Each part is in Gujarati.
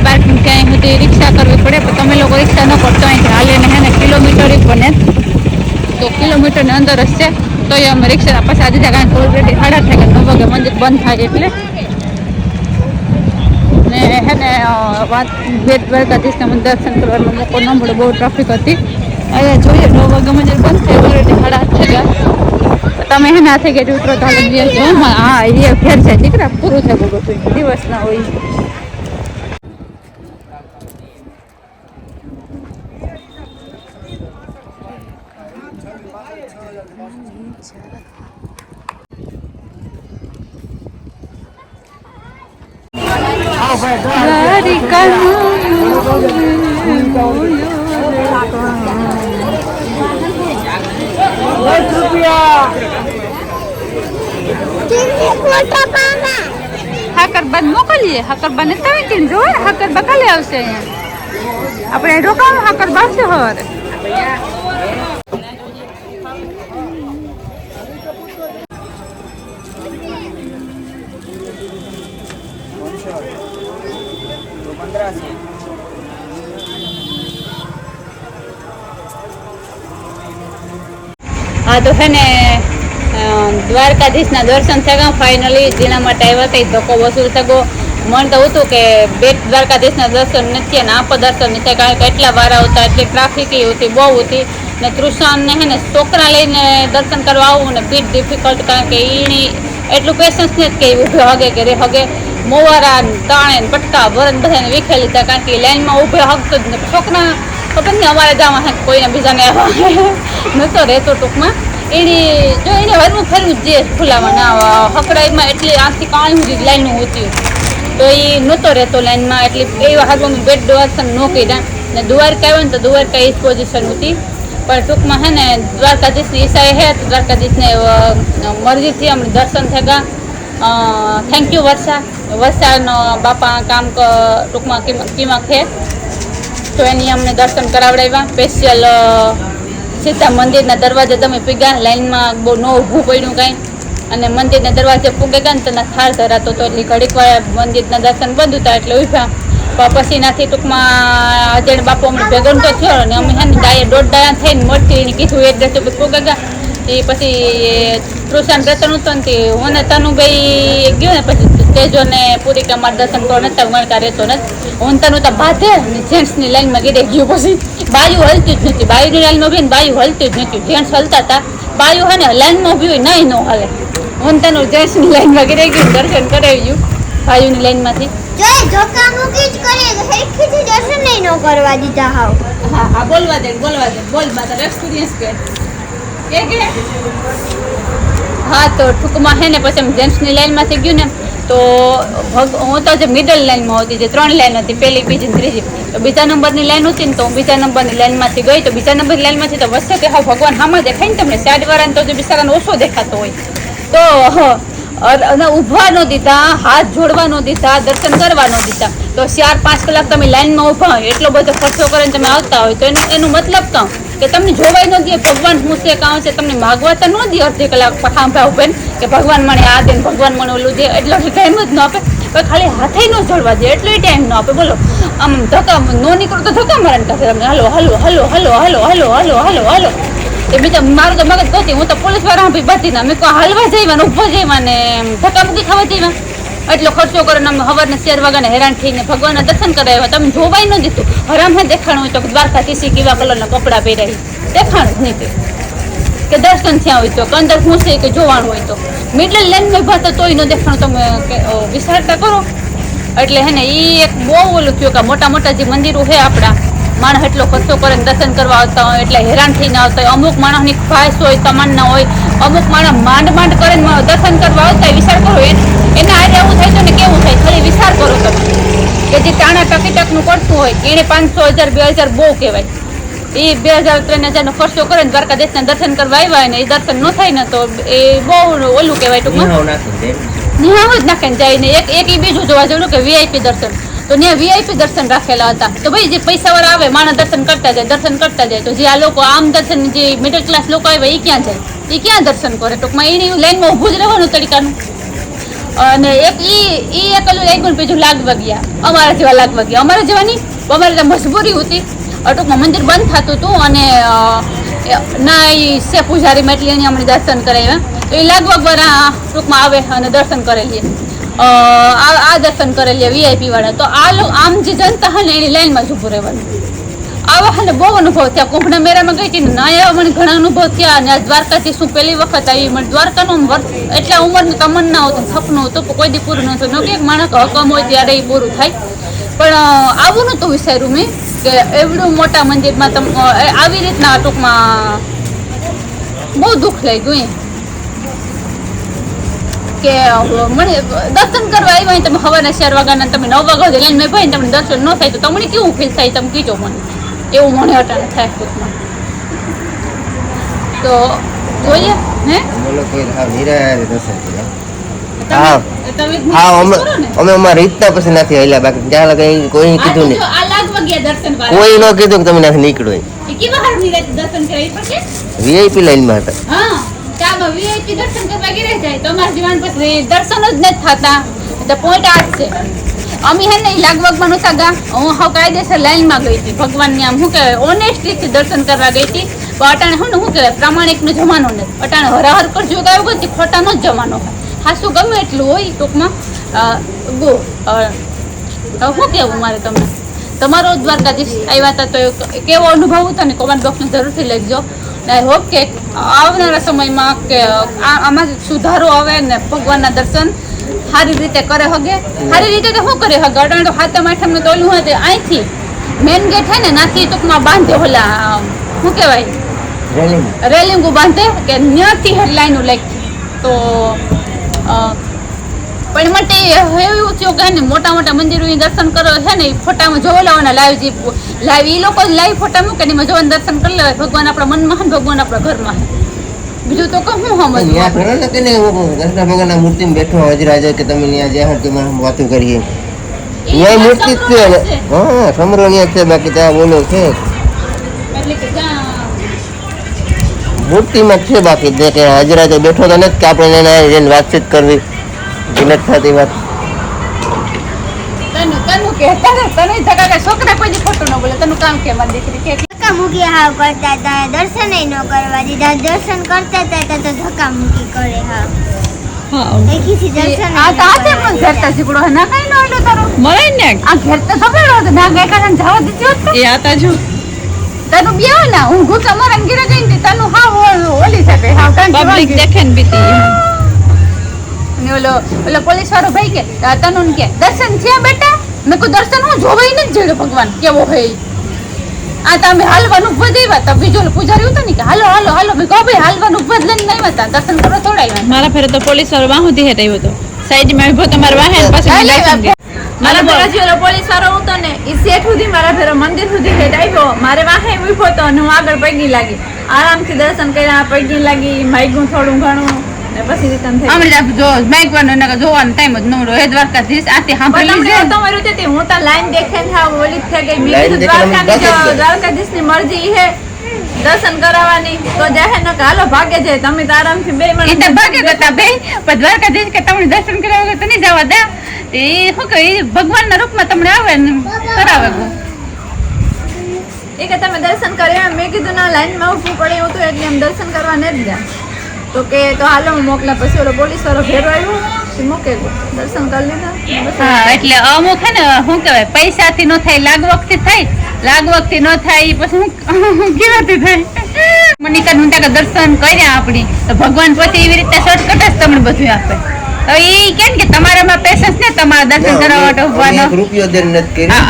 પાર્કિંગ ક્યાંય સુધી રિક્ષા કરવી પડે તો તમે લોકો રિક્ષા ન કરતો અહીંથી હાલીને હે ને કિલોમીટર બને તો કિલોમીટરની અંદર જ છે. તો એ અમે રિક્ષા પાછા દીધા કારણ કે ઓલરેડી સાડા થાય કે નવ વાગે મંદિર બંધ થાય એટલે. ને હે ને વાત બેટ દ્વારકાધીશના મંદિર દર્શન કરવાનો મોકો ન મળે બહુ ટ્રાફિક હતી. અહીંયા જોઈએ, નવ વાગે મંદિર બંધ થાય, ઓલરેડી સાડા આઠ થઈ ગયા તમે હે ના થઈ ગયા ઉતરો તો હા એ ફેર છે, દીકરા, પૂરું થાય બધું દિવસ હોય. હકરબંધ મોકલીએ. હકરબંધ તમે કેમ જોવે? હકરબા કાલે આવશે અહીંયા. આપણે રોકાવું હકરબા છે હવે હા તો છે ને દ્વારકાધીશના દર્શન થયા ફાઇનલી જેના માટે આવ્યા હતા, એ ધક્કો વસૂલ થયો. મન તો હતું કે બેટ દ્વારકાધીશના દર્શન નથી અને આપ દર્શન નથી કારણ કે એટલા વારા હતા, એટલી ટ્રાફિક હતી, બહુ હતી. ને તૃષાનને હે ને છોકરા લઈને દર્શન કરવા આવું ને બીટ ડિફિકલ્ટ કારણ કે એની એટલું પેશન્સ નથી કે ઈ ઊભે હગે કે રે હગે. મોવારા તાણે પટકા વરણ બધાને વિખેલી હતા કારણ કે લાઈનમાં ઊભે હગતો જ ને છોકરા ખબર નહીં અમારે ગામમાં હે, કોઈને બીજાને નતો રહેતો ટૂંકમાં. એની જો એને હરવું ફરવું જ ખુલ્લામાં ના હકડાઈમાં એટલી આંખથી કાણી સુધી લાઈનો હોતી તો એ નહોતો રહેતો લાઈનમાં, એટલે એ હાથમાં બેડ દર્શન ન કર્યા. ને દ્વારકા આવ્યો ને તો દ્વારકા એ જ પોઝિશન હતી પણ ટૂંકમાં હે ને, દ્વારકાધીશની ઈચ્છા હે, તો દ્વારકાધીશને મરજીથી અમને દર્શન થયા. થેન્ક યુ વર્ષા. વર્ષાનો બાપા કામ ટૂંકમાં કીમા- કીમા છે તો એની અમને દર્શન કરાવડાવ્યા. સ્પેશિયલ સીધા મંદિરના દરવાજે તમે પીગ્યા લાઈનમાં બહુ ન ઊભું પડ્યું કાંઈ. અને મંદિરના દરવાજે પૂગે ગયા ને તેના થાળ ધરાતો હતો એટલે ઘડીક વાર મંદિરના દર્શન બંધ હતા એટલે ઉભ્યા પ- પછી નાથી ટૂંકમાં અજણ બાપુ અમને ભેગો તો થયો અને અમે હે ને ડાયે દોઢ ડાયા થઈને મળતી એને કીધું એડ્રેસ ઉપર પૂગે ગયા. એ પછી કૃષણ રહેતો નહોતો તે હું ને તનુ ભાઈ ગયો ને પછી તેજો ને પૂરી કે અમારે દર્શન કરો નતા વણકા રહેતો નથી હું તનુ તો ને જેન્ટ્સની લાઈનમાં ગીરે ગયું પછી. બાયું હલતી જ નથી બાયુની લાઈનમાં બી ને બાયું હલતી જ નથી જેન્ટ્સ હલતા હતા. બાયું હે ને લાઈનમાં ઊભી હોય નહીં ન હાલે. હું તનુ જેન્ટ્સની લાઈનમાં ગીરે ગયું દર્શન કરાવી ગયું બાયુની લાઈનમાંથી જો એ મૂકી જ કરે તો હેરખીથી દર્શન નહીં ન કરવા દીધા હાવ. હા હા બોલવા દે બોલવા દે બોલ માતા એક્સપિરિયન્સ કે હા, તો ટૂંકમાં હે ને, પછી એમ જેન્ટ્સની લાઈનમાંથી ગયું ને, તો હું તો જે મિડલ લાઈનમાં હતી, જે ત્રણ લાઈન હતી, પહેલી, બીજી, ત્રીજી, તો બીજા નંબરની લાઈન હતી ને, તો હું બીજા નંબરની લાઈનમાંથી ગઈ, તો બીજા નંબરની લાઈનમાંથી તો વચ્ચે કે હા ભગવાન હામાં દેખાય ને તમને સાઈડવાળાને તો જે બિચારાને ઓછો દેખાતો હોય. તો અને ઊભા ન દીધા, હાથ જોડવા ન દીધા, દર્શન કરવા ન દીધા. તો ચાર, પાંચ કલાક તમે લાઈનમાં ઊભા હોય એટલો બધો ખર્ચો કરીને તમે આવતા હોય, તો એનું એનું મતલબ કાં? કે તમને જોવાય ન દે, ભગવાન શું છે, કાં છે, તમને માગવા તો ન દે અડધી કલાક સાંભળા ઉભે કે ભગવાન મને આ દે ભગવાન મને ઓલું દે, એટલો ટાઈમ જ ન આપે. પણ ખાલી હાથે ન જોડવા દે, એટલો ટાઈમ ન આપે. બોલો, આમ ધક્કા, નો નીકળો તો ધક્કા મારે ને તમને. Hello hello hello hello hello hello hello hello hello. એ બીજા મારું તો મગજ ગોતી, હું તો પોલીસવાળા બી બાતી ના મેં કહું હાલવા જઈવા ને ઊભો જઈવા ને ધક્કા મૂકી ખાવા જઈવા એટલો ખર્ચો કરીને અમે સવારને શેર વગરને હેરાન થઈને ભગવાનના દર્શન કરાવ્યા તમે જોવાય ન દીધું. હરામ હે દેખાણું હોય તો દ્વારકા દ્વારકાધીશી કેવા કલરના કપડાં પહેરાય. દેખાણું જ નહીં. કે. દર્શન થયા હોય તો, કે અંદર છે કે જોવાનું હોય તો. મિડલ લાઈનમાં ભાતા તોય ન દેખાણું. તમે વિચારતા કરો. એટલે હે ને એ એક બહુ ઓલું થયું કે મોટા મોટા જે મંદિરો છે આપણા માણસ એટલો ખર્ચો કરીને દર્શન કરવા આવતા હોય એટલે હેરાન થઈને આવતા હોય. અમુક માણસની ખ્વાહિશ હોય તમન્ના હોય. અમુક માણસ માંડ માંડ કરીને મ- દર્શન કરવા આવતા હોય વિચાર કરો એને આજે એવું થાય તો ને કેવું થાય? ખાલી વિચાર કરો તમે. કે જે ટાણા ટકી ટકનું પડતું હોય એને પાંચસો હજાર બે હજાર બહુ કહેવાય. એ બે હજાર ત્રણ હજારનો ખર્ચો કરે ને દ્વારકાધીશના દર્શન કરવા આવ્યા ને એ દર્શન ન થાય ને તો એ બહુ ઓલું કહેવાય ટૂંકમાં. નિહાવ જ નાખે ને જાય ને એક એક બીજું જોવા જેવું કે વીઆઈપી દર્શન. તો ત્યાં વીઆઈપી દર્શન રાખેલા હતા. તો ભાઈ જે પૈસાવાળા આવે માણસ દર્શન કરતા જાય દર્શન કરતા જાય. તો જે આ લોકો આમ દર્શન જે મિડલ ક્લાસ લોકો આવે એ ક્યાં જાય? એ ક્યાં દર્શન કરે? ટૂંકમાં એની લાઈનમાં ઊભું જ રહેવાનું તરીકાનું અને એક ઈ ઈ એક ઓલું લાગ્યું ને બીજું લાગવા ગયા. અમારા જેવા લાગવા ગયા. અમારા જેવાની અમારે ત્યાં મજબૂરી હતી. ટૂંકમાં મંદિર બંધ થતું હતું અને ના એ સે પૂજારી મેટલી એની અમને દર્શન કરાવ્યા. તો એ લાગવા વાળા ટૂંકમાં આવે અને દર્શન કરેલી અ, આ દર્શન કરેલી વીઆઈપી વાળા. તો આ આમ જે જનતા ને, એની લાઈનમાં જ ઊભું રહેવાનું. આવા હને બહુ અનુભવ થયા. કુંભના મેળામાં ગઈ હતી ના એવા મને ઘણા અનુભવ થયા. અને આ દ્વારકાથી શું પહેલી વખત આવી? મને દ્વારકાનું વર્ષ એટલા ઉંમરનું તમન્ના હતું સપનું હતું કોઈ દી પૂરું નહોતું ન કે માણસ હકમ હોય ત્યારે એ પૂરું થાય. પણ આવું નહોતું વિચાર્યું મેં, કે એવડું મોટા મંદિરમાં તમ આવી રીતના ટૂંકમાં બહુ દુઃખ લાગ્યું એમ. કે મને દર્શન કરવા આવ્યા હોય તમે હવાના ચાર વાગ્યાના તમે નવ વાગ્યા સુધી લઈને મેં ભાઈ તમને દર્શન ન થાય તો તમને કેવું ફીલ થાય તમે કીજો મને. એવું મને અટાણે થાય ટૂંકમાં. તો જોઈએ હે? કોઈ ન કીધું કે તમે નીકળો વીઆઈપી લાઈન લાઈનમાં હતા. ચાલો વીઆઈપી દર્શન કરવા ગીરે જાય તો જીવન પર દર્શન જ નથી થતા. તો પોઈન્ટ આ છે. અમે હે ને લાગવગમાં નહોતા ગા. હું હવે કાયદેસર લાઈનમાં ગઈ હતી. ભગવાનની આમ શું કહેવાય ઓનેસ્ટલીથી દર્શન કરવા ગઈ હતી. પણ અટાણે હું શું કહેવાય, પ્રામાણિકનો જમાનો નથી. અટાણે હરાહર કરજો ગાયો ગઈ હતી ખોટાનો જ જમાનો હોય. હાસું ગમે એટલું હોય ટૂંકમાં? ગો શું કહેવું મારે તમને? તમારો દ્વારકાધીશ આવ્યા હતા તો કેવો અનુભવ હતો ને? કોમેન્ટ બોક્સમાં જરૂરથી લખજો. આઈ હોપ કે આવનારા સમયમાં કે આમાં સુધારો આવે ને ભગવાનના દર્શન સારી રીતે કરે હગે. સારી રીતે તો શું કરે હગે? અટાણે તો હાથમ આઠમને તો ઓલું હોય તો અહીંથી મેન ગેટ હે ને નાથી ટૂંકમાં બાંધે ઓલા શું કહેવાય? રેલિંગ. બાંધે કે ન્યાથી હેડલાઈનો લખી. તો પણ માટે એવું થયું કે ને મોટા મોટા મંદિરો દર્શન કરો છે ને ફોટામાં જોવા લાવવાના લાઈવ જે લાઈવ એ લોકો લાઈવ ફોટા મૂકે ને એમાં જોવાનું દર્શન કરી લેવાય. ભગવાન આપણા મનમાં છે ભગવાન આપણા ઘરમાં. બીજું તો કહું ત્યાં સમજ નથી ને કૃષ્ણ ભગવાનના મૂર્તિમાં બેઠો હજરાજો કે તમે ત્યાં તમે વાતો કરીએ. ત્યાં મૂર્તિ જ છે. હા સમરો ત્યાં છે બાકી ત્યાં બોલો છે. એટલે કે મૂર્તિમાં છે બાકી જે કે હજરાજો બેઠો તો નથી કે આપણે એને વાતચીત કરવી. નથી થતી વાત. તનું તનું કે તને તને ધકા કે છોકરા કોઈ ખોટું ન બોલે? તનું કામ કે મારી દીકરી કે? ધક્કા મૂકી હાવ કરતા હતા દર્શન ન કરવા દીધા. દર્શન કરતા હતા તો ધક્કા મૂકી કરે હાવ. એકીથી દર્શન આ તો હાથે પણ ઘેરતા ઝીકડો હે ના કઈ ન ઓલો તારો? મળે ને આ ઘેર તો ખબર હોત ના ગઈ કારણે જવા દીધી હોત. તો. એ આતા જો. તનું બ્યાહ ના હું ઘૂસ અમારા ઘેરે ગઈ ને તનું હાવ ઓ- ઓલી શકે હાવ કાંઈ પબ્લિક દેખે ને બીતી અને ઓલો ઓલો પોલીસ વાળો ભાઈ કે તનુન કે દર્શન છે બેટા? મેં કોઈ દર્શન હું જોવાય નથી જોયો ભગવાન કેવો હોય આ તમે હાલવાનું ઉપજ દેવા તો બીજો પૂજારી હતો ને કે હાલો હાલો હાલો. મેં કહો ભાઈ હાલવાનું ઉપજ લઈને નહીં તા દર્શન કરો થોડા આવ્યા મારા ફેરે તો પોલીસ વાળો વાહુથી હેઠ આવ્યો હતો. સાઈડમાં ઊભો તો વાહન ગયા. મારા બોલો. ઓલો પોલીસ વાળો હતો ને એ શેઠ સુધી મારા ભેરો મંદિર સુધી હેઠ આવ્યો મારે વાહે ઊભો હતો અને હું આગળ પગી લાગી. આરામથી દર્શન કર્યા પગી લાગી માગ્યું થોડું ઘણું. ને હમણાં જો બાઈક વાનો ને જોવાનો ટાઈમ જ ન હે દ્વારકાધીશ તો મારું છે તે હું તો લાઈન દેખે ને ઓલી થઈ ગઈ. જ જો મરજી હે. દર્શન કરાવવાની. તો જાહે ન કે હાલો ભાગે જાય. તમે તો આરામથી બે એ ભાગે ગતા બે પણ દ્વારકાધીશ કે તમને દર્શન કરાવે તો નહીં જવા દે. એ શું કહે ભગવાનના રૂપમાં તમને આવે ને કરાવે એ કે તમે દર્શન કર્યા મેં કીધું ના લાઈનમાં ઊભું પડે એવું તો એટલે એમ દર્શન કરવા નથી ગયા. તો કે તો હાલો હું મોકલા પછી ઓલો પોલીસ વાળો ઘેરો આવ્યો દર્શન કરી લીધા. હા એટલે અમુક હે ને શું કહેવાય પૈસાથી ન થાય લાગવગથી થાય લાગવગથી ન થાય પછી હું કેવાથી થાય? મનિકા હું ત્યાં દર્શન કર્યા આપણી. તો ભગવાન પછી એવી રીતે શોર્ટકટ જ તમને બધું આપે. તો એ કેમ કે તમારામાં પેશન્સ ને તમારા દર્શન કરવા માટે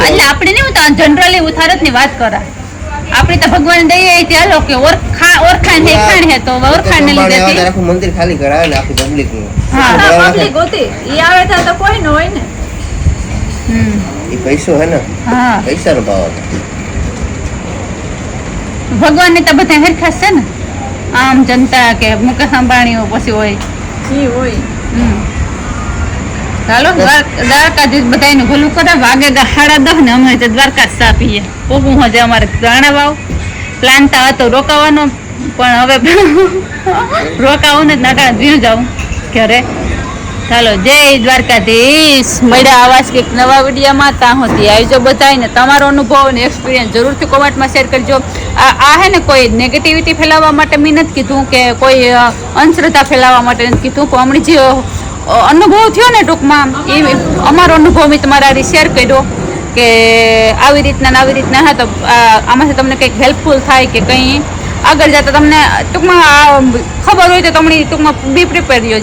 એટલે આપણે નહીં જનરલી ઉથારતની વાત કરા. આપણે તો ભગવાન દઈએ છે હાલો કે ઓરખા ઓળખાણ હે ખાણ હે તો ઓળખાણ ને લીધે આવે આખું મંદિર ખાલી કરાવે ને આખી પબ્લિક હા. પબ્લિક હોતી ઈ આવે ત્યાં તો કોઈ ન હોય ને. હમ. એ પૈસો હે ને. હા. પૈસાનો ભાવ ભગવાન ને તો બધા હરખા છે ને. આમ જનતા કે મુકેશ અંબાણીઓ પછી હોય. જી હોય. હમ. દ્વાર- દ્વારકાધીશ બધાને ભલું કરે. વાગે સાડા દસ ને અમે દ્વારકા સાપીએ. ચા હજે અમારે દાણા વાવ પ્લાન તો હતો રોકાવાનો, પણ હવે રોકાવું ને નાકા જીવ જાઉં ઘરે. ચાલો જય દ્વારકાધીશ. મળ્યા આવાજ કંઈક નવા વિડીયામાં. ત્યાં સુધી આવજો ને તમારો અનુભવ અને એક્સપિરિયન્સ જરૂરથી કોમેન્ટમાં શેર કરજો. આ આ હે ને કોઈ નેગેટિવિટી ફેલાવવા માટે મેં નથી કીધું કે કોઈ અંધશ્રદ્ધા ફેલાવવા માટે નથી કીધું. પણ હમણાં જે અનુભવ થયો ને ટૂંકમાં, એ અમારો અનુભવ મેં તમારા હારી શેર કર્યો કે આવી રીતના આવી રીતના હા, તો આમાંથી તમને કંઈક હેલ્પફુલ થાય કે કંઈ. આગળ જતા તમને ટૂંકમાં ખબર હોય તો તમને ટૂંકમાં બી પ્રિપેર રહ્યો.